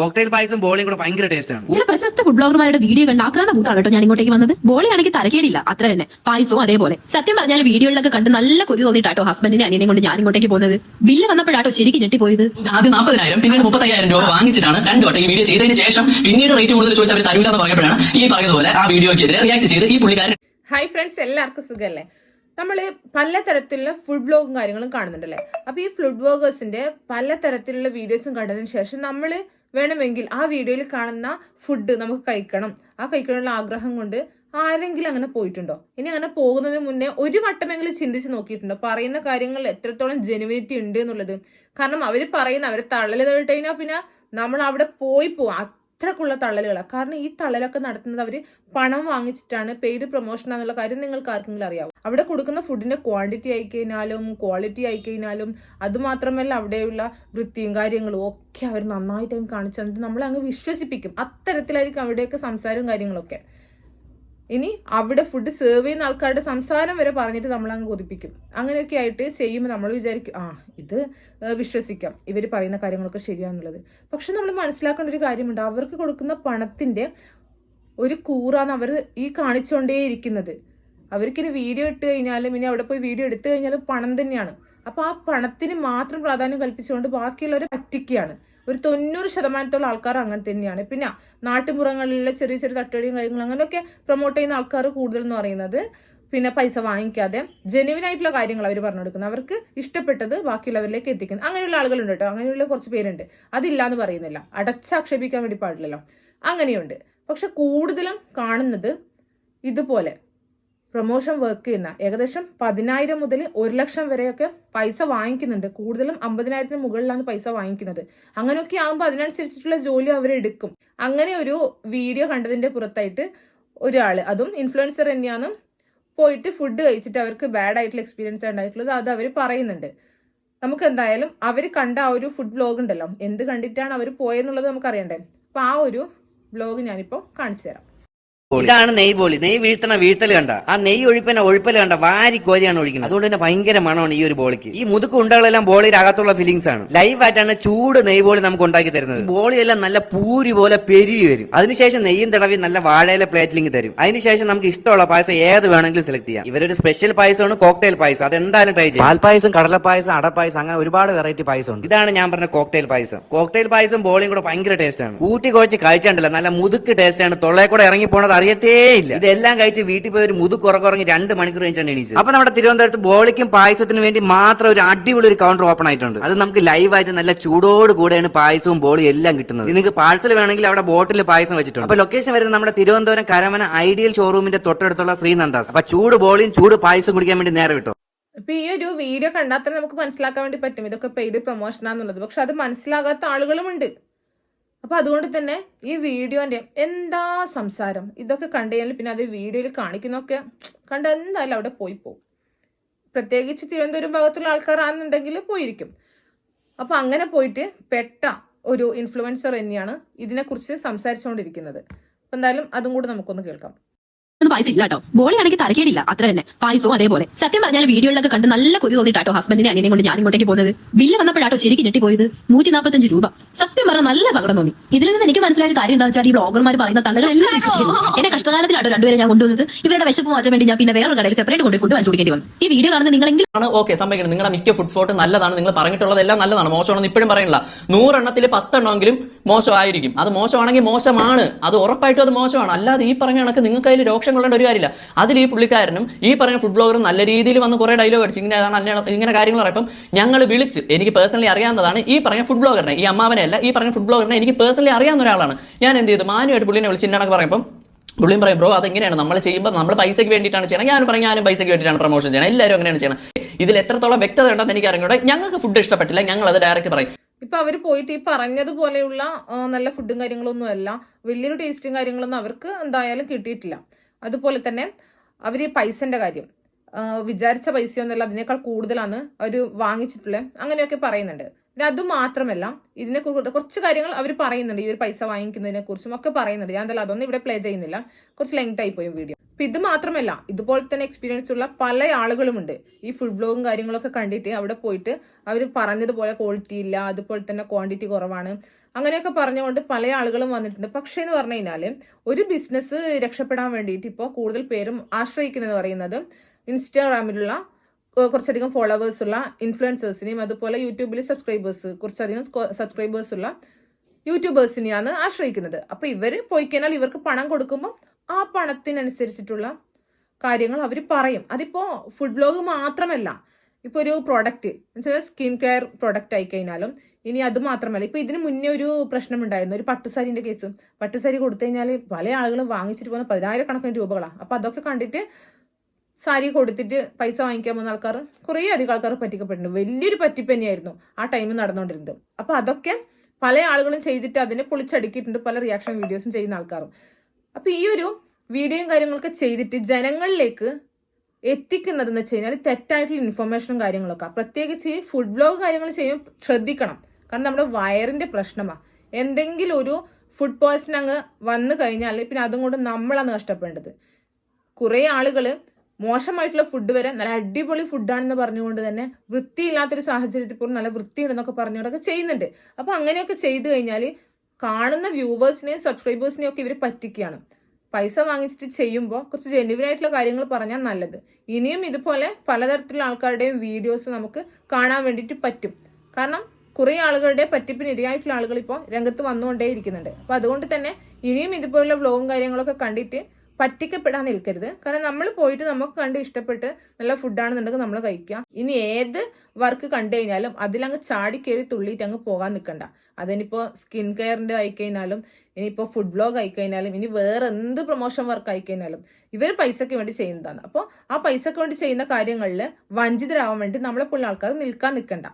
Cocktail പായസം ബോളിയും കൂടെ ഭയങ്കര taste ആണ്. ചില പ്രശസ്ത ഫുഡ് ബ്ലോഗർമാരുടെ വീഡിയോ കണ്ട് ആക്രാന്ത ഭൂത്താണ് കേട്ടോ ഞാൻ ഇങ്ങോട്ടേക്ക് വന്നത് ബോളിയാണെങ്കിൽ തലക്കേടില്ല അത്ര തന്നെ. പായസവും അതേപോലെ. സത്യം പറഞ്ഞാൽ വീഡിയോകളിലൊക്കെ കണ്ട് നല്ല കൊതി തോന്നിട്ടാട്ടോ ഹസ്ബൻഡിനെ അനിയനെ കൊണ്ട് ഞാൻ ഇങ്ങോട്ടേക്ക് പോകുന്നത്. ബില്ല് വന്നപ്പോഴാട്ടോ ശരിക്കും ഞെട്ടിപ്പോയത്? ആദ്യം നാൽപ്പതിനായിരം പിന്നീട് മുപ്പത്തയ്യായിരം രൂപ വാങ്ങിച്ചിട്ടാണ് രണ്ട് വട്ടം ഈ വീഡിയോ ചെയ്തതിന് ശേഷം പിന്നീട് റേറ്റ് കൂടുതൽ ചോദിച്ചാൽ അവർ തരൂല എന്ന് പറയുമ്പോഴാണ് ഈ പറഞ്ഞതുപോലെ ആ വീഡിയോക്കെതിരെ റിയാക്ട് ചെയ്ത് ഈ പുള്ളിക്കാരൻ ഹായ് ഫ്രണ്ട്സ് എല്ലാവർക്കും സുഖമല്ലേ നമ്മൾ പലതരത്തിലുള്ള ഫുഡ് ബ്ലോഗും കാര്യങ്ങളും കാണുന്നുണ്ടല്ലേ? അപ്പോൾ ഈ ഫുഡ് വ്ലോഗേഴ്സിന്റെ പലതരത്തിലുള്ള വീഡിയോസും കണ്ടതിന് ശേഷം നമ്മൾ വേണമെങ്കിൽ ആ വീഡിയോയിൽ കാണുന്ന ഫുഡ് നമുക്ക് കഴിക്കണം. ആ കഴിക്കാനുള്ള ആഗ്രഹം കൊണ്ട് ആരെങ്കിലും അങ്ങനെ പോയിട്ടുണ്ടോ? ഇനി അങ്ങനെ പോകുന്നതിന് മുന്നേ ഒരു വട്ടമെങ്കിലും ചിന്തിച്ച് നോക്കിയിട്ടുണ്ടോ? പറയുന്ന കാര്യങ്ങളിൽ എത്രത്തോളം ജെനുവിനിറ്റി ഉണ്ട് എന്നുള്ളത്. കാരണം അവർ പറയുന്ന അവർ തള്ളൽ കഴിഞ്ഞാൽ പിന്നെ നമ്മൾ അവിടെ പോയി പോവും. അത്രക്കുള്ള തള്ളലുകളാണ് കാരണം ഈ തള്ളലൊക്കെ നടത്തുന്നത് അവർ പണം വാങ്ങിച്ചിട്ടാണ് പെയ്ഡ് പ്രൊമോഷൻ എന്നുള്ള കാര്യം നിങ്ങൾക്ക് ആർക്കെങ്കിലും അറിയാവും? അവിടെ കൊടുക്കുന്ന ഫുഡിന്റെ ക്വാണ്ടിറ്റി ആയി കഴിഞ്ഞാലും ക്വാളിറ്റി ആയി കഴിഞ്ഞാലും അതുമാത്രമല്ല അവിടെയുള്ള വൃത്തിയും കാര്യങ്ങളും ഒക്കെ അവർ നന്നായിട്ട് കാണിച്ചു തന്നിട്ട് നമ്മളെ അങ്ങ് വിശ്വസിപ്പിക്കും. അത്തരത്തിലായിരിക്കും അവിടെയൊക്കെ സംസാരവും കാര്യങ്ങളൊക്കെ. ഇനി അവിടെ ഫുഡ് സെർവ് ചെയ്യുന്ന ആൾക്കാരുടെ സംസാരം വരെ പറഞ്ഞിട്ട് നമ്മൾ അങ്ങ് കൊതിപ്പിക്കും. അങ്ങനെയൊക്കെ ആയിട്ട് ചെയ്യുമ്പോൾ നമ്മൾ വിചാരിക്കും ആ ഇത് വിശ്വസിക്കാം. ഇവർ പറയുന്ന കാര്യങ്ങളൊക്കെ ശരിയാണെന്നുള്ളത്. പക്ഷെ നമ്മൾ മനസ്സിലാക്കേണ്ട ഒരു കാര്യമുണ്ട്. അവർക്ക് കൊടുക്കുന്ന പണത്തിന്റെ ഒരു കൂറാണ് അവർ ഈ കാണിച്ചുകൊണ്ടേയിരിക്കുന്നത് അവർക്കിനി വീഡിയോ ഇട്ട് കഴിഞ്ഞാലും ഇനി അവിടെ പോയി വീഡിയോ എടുത്തു കഴിഞ്ഞാലും പണം തന്നെയാണ്. അപ്പോൾ ആ പണത്തിന് മാത്രം പ്രാധാന്യം കൽപ്പിച്ചുകൊണ്ട് ബാക്കിയുള്ളവരെ പറ്റിക്കുകയാണ്. ഒരു തൊണ്ണൂറ് ശതമാനത്തോളം ആൾക്കാർ അങ്ങനെ തന്നെയാണ്. പിന്നെ നാട്ടുപുറങ്ങളിലെ ചെറിയ ചെറിയ തട്ടുകടിയും കാര്യങ്ങളും അങ്ങനെയൊക്കെ പ്രൊമോട്ട് ചെയ്യുന്ന ആൾക്കാർ കൂടുതൽ എന്ന് പറയുന്നത് പിന്നെ പൈസ വാങ്ങിക്കാതെ ജെനുവിൻ ആയിട്ടുള്ള കാര്യങ്ങൾ അവർ പറഞ്ഞു കൊടുക്കുന്നത് അവർക്ക് ഇഷ്ടപ്പെട്ടത് ബാക്കിയുള്ളവരിലേക്ക് എത്തിക്കുന്നത് അങ്ങനെയുള്ള ആളുകളുണ്ട് കേട്ടോ. അങ്ങനെയുള്ള കുറച്ച് പേരുണ്ട്. അതില്ല എന്ന് പറയുന്നില്ല. അടച്ചാക്ഷേപിക്കാൻ വേണ്ടി പാടില്ലല്ലോ. അങ്ങനെയുണ്ട്. പക്ഷെ കൂടുതലും കാണുന്നത് ഇതുപോലെ പ്രൊമോഷൻ വർക്ക് ചെയ്യുന്ന ഏകദേശം പതിനായിരം മുതൽ ഒരു ലക്ഷം വരെയൊക്കെ പൈസ വാങ്ങിക്കുന്നുണ്ട്. കൂടുതലും അമ്പതിനായിരത്തിന് മുകളിലാണ് പൈസ വാങ്ങിക്കുന്നത്. അങ്ങനെയൊക്കെ ആകുമ്പോൾ അതിനനുസരിച്ചിട്ടുള്ള ജോലി അവരെടുക്കും അങ്ങനെ ഒരു വീഡിയോ കണ്ടതിന്റെ പുറത്തായിട്ട് ഒരാൾ അതും ഇൻഫ്ലുവൻസർ തന്നെയാണ് പോയിട്ട് ഫുഡ് കഴിച്ചിട്ട് അവർക്ക് ബാഡ് ആയിട്ടുള്ള എക്സ്പീരിയൻസ് ഉണ്ടായിട്ടുള്ളത് അത് അവർ പറയുന്നുണ്ട്. നമുക്ക് എന്തായാലും അവർ കണ്ട ആ ഒരു ഫുഡ് വ്ലോഗ് ഉണ്ടല്ലോ എന്ത് കണ്ടിട്ടാണ് അവർ പോയെന്നുള്ളത് നമുക്ക് അറിയണ്ടേ? അപ്പൊ ആ ഒരു വ്ലോഗ് ഞാനിപ്പോൾ കാണിച്ചു തരാം. ഇതാണ് നെയ് പോളി. നെയ് വീഴ്ത്തണ വീഴ്ത്തൽ കണ്ട. ആ നെയ് ഒഴിപ്പന ഒഴിപ്പൽ കണ്ട വാരി കോരിയാണ് ഒഴിക്കുന്നത്. അതുകൊണ്ട് തന്നെ ഭയങ്കര മണമാണ് ഈ ഒരു ബോളിക്ക്. ഈ മുതുക്ക് ഉണ്ടകളെല്ലാം ബോളിയുടെ അകത്തുള്ള ഫീലിംഗ്സ് ആണ്. ലൈവ് ആയിട്ടാണ് ചൂട് നെയ് ബോളി നമുക്ക് ഉണ്ടാക്കി തരുന്നത്. ബോളിയെല്ലാം നല്ല പൂരി പോലെ പെരുവി വരും. അതിനുശേഷം നെയ്യും തടവി നല്ല വാഴയിലെ പ്ലേറ്റിലിങ് തരും. അതിനുശേഷം നമുക്ക് ഇഷ്ടമുള്ള പായസം ഏത് വേണമെങ്കിലും സെലക്ട് ചെയ്യാം. ഇവരൊരു സ്പെഷ്യൽ പായസമാണ് കോക്ടെയിൽ പായസം. അത് എന്തായാലും ട്രൈ ചെയ്യും. പാൽപ്പായസം കടലപ്പായസം അടപ്പായസം അങ്ങനെ ഒരുപാട് വെറൈറ്റി പായസം ഉണ്ട് ഇതാണ് ഞാൻ പറഞ്ഞ കോക്ടെയിൽ പായസം. കോക്ടെയിൽ പായസം ബോളിയും കൂടെ ഭയങ്കര ടേസ്റ്റ് ആണ്. കൂട്ടി കുഴച്ച് കഴിച്ചാണ്ടല്ല നല്ല മുതുക്ക് ടേസ്റ്റ് ആണ്. തൊള്ളയെ കൂടെ ഇറങ്ങി പോണത് അറിയത്തേ ഇല്ല. ഇതെല്ലാം കഴിച്ച് വീട്ടിൽ പോയി ഒരു മുതു കുറക്കുറങ്ങി രണ്ട് മണിക്കൂർ കഴിഞ്ഞാണ് എണീച്ചത്. അപ്പൊ നമ്മുടെ തിരുവനന്തപുരത്ത് ബോളിക്കും പായസത്തിനും വേണ്ടി മാത്രം ഒരു അടിപൊളി ഒരു കൗണ്ടർ ഓപ്പൺ ആയിട്ടുണ്ട്. അത് നമുക്ക് ലൈവായിട്ട് നല്ല ചൂടോട് കൂടെയാണ് പായസവും ബോളിയും എല്ലാം കിട്ടുന്നത്. നിങ്ങൾക്ക് പാഴ്സൽ വേണമെങ്കിൽ അവിടെ ബോട്ടിൽ പായസം വെച്ചിട്ടുണ്ട്. അപ്പൊ ലൊക്കേഷൻ വരുന്നത് നമ്മുടെ തിരുവനന്തപുരം കരമന ഐഡിയൽ ഷോറൂമിന്റെ തൊട്ടടുത്തുള്ള ശ്രീനന്ദാസ്. അപ്പൊ ചൂട് ബോളിയും ചൂട് പായസം കുടിക്കാൻ വേണ്ടി നേരെ വിട്ടു. ഇപ്പൊ ഈ ഒരു വീഡിയോ കണ്ടാൽ തന്നെ നമുക്ക് മനസ്സിലാക്കാൻ വേണ്ടി പറ്റും. ഇതൊക്കെ പെയ്ഡ് പ്രൊമോഷനാന്നുള്ളത് പക്ഷെ അത് മനസ്സിലാകാത്ത ആളുകളുമുണ്ട് അപ്പൊ അതുകൊണ്ട് തന്നെ ഈ വീഡിയോന്റെ എന്താ സംസാരം? ഇതൊക്കെ കണ്ടു കഴിഞ്ഞാൽ പിന്നെ അത് വീഡിയോയിൽ കാണിക്കുന്നൊക്കെ കണ്ട എന്തായാലും അവിടെ പോയി പോകും. പ്രത്യേകിച്ച് തിരുവനന്തപുരം ഭാഗത്തുള്ള ആൾക്കാരാണെന്നുണ്ടെങ്കിൽ പോയിരിക്കും. അപ്പൊ അങ്ങനെ പോയിട്ട് പെട്ട ഒരു ഇൻഫ്ലുവൻസർ തന്നെയാണ് ഇതിനെക്കുറിച്ച് സംസാരിച്ചുകൊണ്ടിരിക്കുന്നത്. അപ്പൊ എന്തായാലും അതും കൂടെ നമുക്കൊന്ന് കേൾക്കാം. ഒന്നും പായസം ഇല്ല കേട്ടോ. ബോളി ആണെങ്കിൽ തലക്കേടില്ല. അത്ര തന്നെ. പായസവും അതേപോലെ. സത്യം പറഞ്ഞാൽ വീഡിയോയിലൊക്കെ കണ്ട് നല്ല കൊതി തോന്നിട്ടാട്ടോ ഹസ്ബൻഡിനെ അനിയനെ കൊണ്ട് ഞാൻ ഇങ്ങോട്ടേക്ക് പോകുന്നത്. ബില്ല് വന്നപ്പോഴാട്ടോ ശരിക്കും ഞെട്ടിപ്പോയത്? നൂറ്റി നാൽപ്പത്തഞ്ച് രൂപ. സത്യം പറഞ്ഞാൽ നല്ല സങ്കടം തോന്നി. ഇതിൽ നിന്ന് എനിക്ക് മനസ്സിലായ കാര്യം എന്താ വെച്ചാൽ ഈ ബ്ലോഗർമാർ പറയുന്ന തള്ളകൾ എല്ലാം വിശ്വസിക്കുന്നു എന്നെ കഷ്ടകാലത്തിലാട്ടോ രണ്ടുപേരെ ഞാൻ കൊണ്ടുവന്നത്. ഇവരുടെ വിശപ്പ് മാറ്റാൻ വേണ്ടി ഞാൻ പിന്നെ വേറൊരു കടയിൽ സെപ്പറേറ്റ് കൊണ്ട് ഫുഡ് വാങ്ങിച്ചു കൊടുക്കേണ്ടി വന്നു. ഈ വീഡിയോ കാണുന്ന നിങ്ങളെങ്കിലും ആണ്. ഓക്കെ സംഭവിക്കുന്നത് നിങ്ങളുടെ മിക്ക ഫുഡ് ഫോട്ട് നല്ലതാണ്. നിങ്ങൾ പറഞ്ഞിട്ടുള്ളതെല്ലാം നല്ലതാണ്. മോശമാണെന്ന് ഇപ്പോഴും പറയുന്നില്ല. നൂറെണ്ണത്തിൽ പത്തെണ്ണമെങ്കിലും മോശമായിരിക്കും. അത് മോശമാണെങ്കിൽ മോശമാണ്. അത് ഉറപ്പായിട്ടും അത് മോശമാണ്. അല്ലാതെ ഈ പറഞ്ഞ കണക്ക് നിങ്ങൾക്ക് അതിൽ രോക്ഷം കൊള്ളേണ്ട ഒരു കാര്യമില്ല. അതിൽ ഈ പുള്ളിക്കാരനും ഈ പറഞ്ഞ ഫുഡ് ബ്ലോഗറും നല്ല രീതിയിൽ വന്ന് കുറെ ഡയലോഗ് അടിച്ച് ഇങ്ങനെ ഇങ്ങനെ കാര്യങ്ങൾ പറയുമ്പം ഞങ്ങൾ വിളിച്ച് എനിക്ക് പേഴ്സണലി അറിയാവുന്നതാണ് ഈ പറഞ്ഞ ഫുഡ് ബ്ലോഗറിനെ ഈ അമ്മാവനെ അല്ല ഈ പറഞ്ഞ ഫുഡ് ബ്ലോഗറിനെ എനിക്ക് പേഴ്സണലി അറിയാവുന്ന ഒരാളാണ്. ഞാൻ എന്ത് ചെയ്തു? മാനുവായിട്ട് പുള്ളിനെ വിളിച്ച് ഇന്നണക്ക് പറയുമ്പം പുള്ളിയും പറയും ബ്രോ അതെങ്ങനെയാണ്? നമ്മൾ ചെയ്യുമ്പോൾ നമ്മൾ പൈസയ്ക്ക് വേണ്ടിയിട്ടാണ് ചെയ്യണം. ഞാനും പറയും ഞാനും പൈസയ്ക്ക് വേണ്ടിയിട്ടാണ് പ്രൊമോഷൻ ചെയ്യണം. എല്ലാവരും അങ്ങനെയാണ് ചെയ്യണം. ഇതിൽ എത്രത്തോളം വ്യക്തത ഉണ്ടെന്ന് എനിക്ക് അറിഞ്ഞൂടെ ഞങ്ങൾക്ക് ഫുഡ് ഇഷ്ടപ്പെട്ടില്ല. ഞങ്ങൾ അത് ഡയറക്റ്റ് പറയും. ഇപ്പൊ അവർ പോയിട്ട് ഈ പറഞ്ഞതുപോലെയുള്ള നല്ല ഫുഡും കാര്യങ്ങളൊന്നും അല്ല. വലിയൊരു ടേസ്റ്റും കാര്യങ്ങളൊന്നും അവർക്ക് എന്തായാലും കിട്ടിയിട്ടില്ല. അതുപോലെ തന്നെ അവർ ഈ പൈസന്റെ കാര്യം വിചാരിച്ച പൈസയൊന്നുമല്ല അതിനേക്കാൾ കൂടുതലാണ് അവർ വാങ്ങിച്ചിട്ടുള്ളത് അങ്ങനെയൊക്കെ പറയുന്നുണ്ട്. പിന്നെ അതുമാത്രമല്ല ഇതിനെ കുറച്ച് കാര്യങ്ങൾ അവർ പറയുന്നുണ്ട് ഈ ഒരു പൈസ വാങ്ങിക്കുന്നതിനെ കുറിച്ചും ഒക്കെ പറയുന്നുണ്ട്. ഞാൻ എന്തായാലും അതൊന്നും ഇവിടെ പ്ലേ ചെയ്യുന്നില്ല. കുറച്ച് ലെങ്ത് ആയി പോയി വീഡിയോ ഇത് മാത്രമല്ല ഇതുപോലെ തന്നെ എക്സ്പീരിയൻസ് ഉള്ള പല ആളുകളുമുണ്ട്. ഈ ഫുഡ് ബ്ലോഗും കാര്യങ്ങളൊക്കെ കണ്ടിട്ട് അവിടെ പോയിട്ട് അവർ പറഞ്ഞതുപോലെ ക്വാളിറ്റി ഇല്ല അതുപോലെ തന്നെ ക്വാണ്ടിറ്റി കുറവാണ്. അങ്ങനെയൊക്കെ പറഞ്ഞുകൊണ്ട് പല ആളുകളും വന്നിട്ടുണ്ട്. പക്ഷേ എന്ന് പറഞ്ഞു കഴിഞ്ഞാൽ ഒരു ബിസിനസ് രക്ഷപ്പെടാൻ വേണ്ടിയിട്ട് ഇപ്പോൾ കൂടുതൽ പേരും ആശ്രയിക്കുന്നത് പറയുന്നത് ഇൻസ്റ്റാഗ്രാമിലുള്ള കുറച്ചധികം ഫോളോവേഴ്സ് ഉള്ള ഇൻഫ്ലുവൻസേഴ്സിനെയും അതുപോലെ യൂട്യൂബിൽ സബ്സ്ക്രൈബേഴ്സ് കുറച്ചധികം സബ്സ്ക്രൈബേഴ്സ് ഉള്ള യൂട്യൂബേഴ്സിനെയാണ് ആശ്രയിക്കുന്നത്. അപ്പോൾ ഇവർ പോയി കഴിഞ്ഞാൽ ഇവർക്ക് പണം കൊടുക്കുമ്പോൾ ആ പണത്തിനനുസരിച്ചിട്ടുള്ള കാര്യങ്ങൾ അവർ പറയും. അതിപ്പോൾ ഫുഡ് ബ്ലോഗ് മാത്രമല്ല. ഇപ്പോൾ ഒരു പ്രോഡക്റ്റ് എന്നുവെച്ചാൽ സ്കിൻ കെയർ പ്രോഡക്റ്റ് ആയി കഴിഞ്ഞാലും ഇനി അത് മാത്രമല്ല. ഇപ്പൊ ഇതിന് മുന്നേ ഒരു പ്രശ്നമുണ്ടായിരുന്നു. ഒരു പട്ടുസാരിന്റെ കേസ് പട്ടുസാരി കൊടുത്തു കഴിഞ്ഞാൽ പല ആളുകളും വാങ്ങിച്ചിട്ട് പോകുന്ന പതിനായിരക്കണക്കിന് രൂപകളാണ് അപ്പോൾ അതൊക്കെ കണ്ടിട്ട് സാരി കൊടുത്തിട്ട് പൈസ വാങ്ങിക്കാൻ പോകുന്ന ആൾക്കാർ കുറേ അധികം ആൾക്കാർ പറ്റിക്കപ്പെട്ടിട്ടുണ്ട്. വലിയൊരു പറ്റിപ്പ് തന്നെയായിരുന്നു ആ ടൈമിൽ നടന്നുകൊണ്ടിരുന്നത്. അപ്പോൾ അതൊക്കെ പല ആളുകളും ചെയ്തിട്ട് അതിനെ പൊളിച്ചടുക്കിയിട്ടുണ്ട്. പല റിയാക്ഷൻ വീഡിയോസും ചെയ്യുന്ന ആൾക്കാരും. അപ്പൊ ഈ ഒരു വീഡിയോയും കാര്യങ്ങളൊക്കെ ചെയ്തിട്ട് ജനങ്ങളിലേക്ക് എത്തിക്കുന്നത് എന്ന് വെച്ച് കഴിഞ്ഞാൽ തെറ്റായിട്ടുള്ള ഇൻഫർമേഷനും കാര്യങ്ങളൊക്കെ. പ്രത്യേകിച്ച് ഈ ഫുഡ് ബ്ലോഗ് കാര്യങ്ങൾ ചെയ്യുമ്പോൾ ശ്രദ്ധിക്കണം. കാരണം നമ്മുടെ വയറിന്റെ പ്രശ്നമാണ് എന്തെങ്കിലും ഒരു ഫുഡ് പോയ്സൺ അങ്ങ് വന്നു കഴിഞ്ഞാൽ പിന്നെ അതും കൊണ്ട് നമ്മളാണ് കഷ്ടപ്പെടേണ്ടത് കുറേ ആളുകൾ മോശമായിട്ടുള്ള ഫുഡ് വരെ നല്ല അടിപൊളി ഫുഡാണെന്ന് പറഞ്ഞുകൊണ്ട് തന്നെ വൃത്തിയില്ലാത്തൊരു സാഹചര്യത്തിൽ പോലും നല്ല വൃത്തിയുണ്ടെന്നൊക്കെ പറഞ്ഞുകൊണ്ടൊക്കെ ചെയ്യുന്നുണ്ട്. അപ്പോൾ അങ്ങനെയൊക്കെ ചെയ്തു കഴിഞ്ഞാൽ കാണുന്ന വ്യൂവേഴ്സിനെയും സബ്സ്ക്രൈബേഴ്സിനെയും ഒക്കെ ഇവർ പറ്റിക്കുകയാണ്. പൈസ വാങ്ങിച്ചിട്ട് ചെയ്യുമ്പോൾ കുറച്ച് ജെന്യുവൻ ആയിട്ടുള്ള കാര്യങ്ങൾ പറഞ്ഞാൽ നല്ലത്. ഇനിയും ഇതുപോലെ പലതരത്തിലുള്ള ആൾക്കാരുടെയും വീഡിയോസ് നമുക്ക് കാണാൻ വേണ്ടിയിട്ട് പറ്റും. കാരണം കുറേ ആളുകളുടെ പറ്റിപ്പിന് ഇരയായിട്ടുള്ള ആളുകൾ ഇപ്പോൾ രംഗത്ത് വന്നുകൊണ്ടേ ഇരിക്കുന്നുണ്ട് അപ്പൊ അതുകൊണ്ട് തന്നെ ഇനിയും ഇതുപോലുള്ള വ്ലോഗും കാര്യങ്ങളൊക്കെ കണ്ടിട്ട് പറ്റിക്കപ്പെടാൻ നിൽക്കരുത്. കാരണം നമ്മൾ പോയിട്ട് നമുക്ക് കണ്ട് ഇഷ്ടപ്പെട്ട് നല്ല ഫുഡാണെന്നുണ്ടെങ്കിൽ നമ്മൾ കഴിക്കുക. ഇനി ഏത് വർക്ക് കണ്ടു കഴിഞ്ഞാലും അതിലങ്ങ് ചാടി കയറി തുള്ളിയിട്ട് അങ്ങ് പോകാൻ നിൽക്കണ്ട. അതിനിപ്പോൾ സ്കിൻ കെയറിന്റെ ആയിക്കഴിഞ്ഞാലും ഇനിയിപ്പോൾ ഫുഡ് ബ്ലോഗ് ആയിക്കഴിഞ്ഞാലും ഇനി വേറെ എന്ത് പ്രൊമോഷൻ വർക്ക് ആയിക്കഴിഞ്ഞാലും ഇവർ പൈസയ്ക്ക് വേണ്ടി ചെയ്യുന്നതാണ്. അപ്പോൾ ആ പൈസയ്ക്ക് വേണ്ടി ചെയ്യുന്ന കാര്യങ്ങളിൽ വഞ്ചിതരാവാൻ വേണ്ടി നമ്മളെ പോലുള്ള ആൾക്കാർ നിൽക്കാൻ നിൽക്കണ്ട.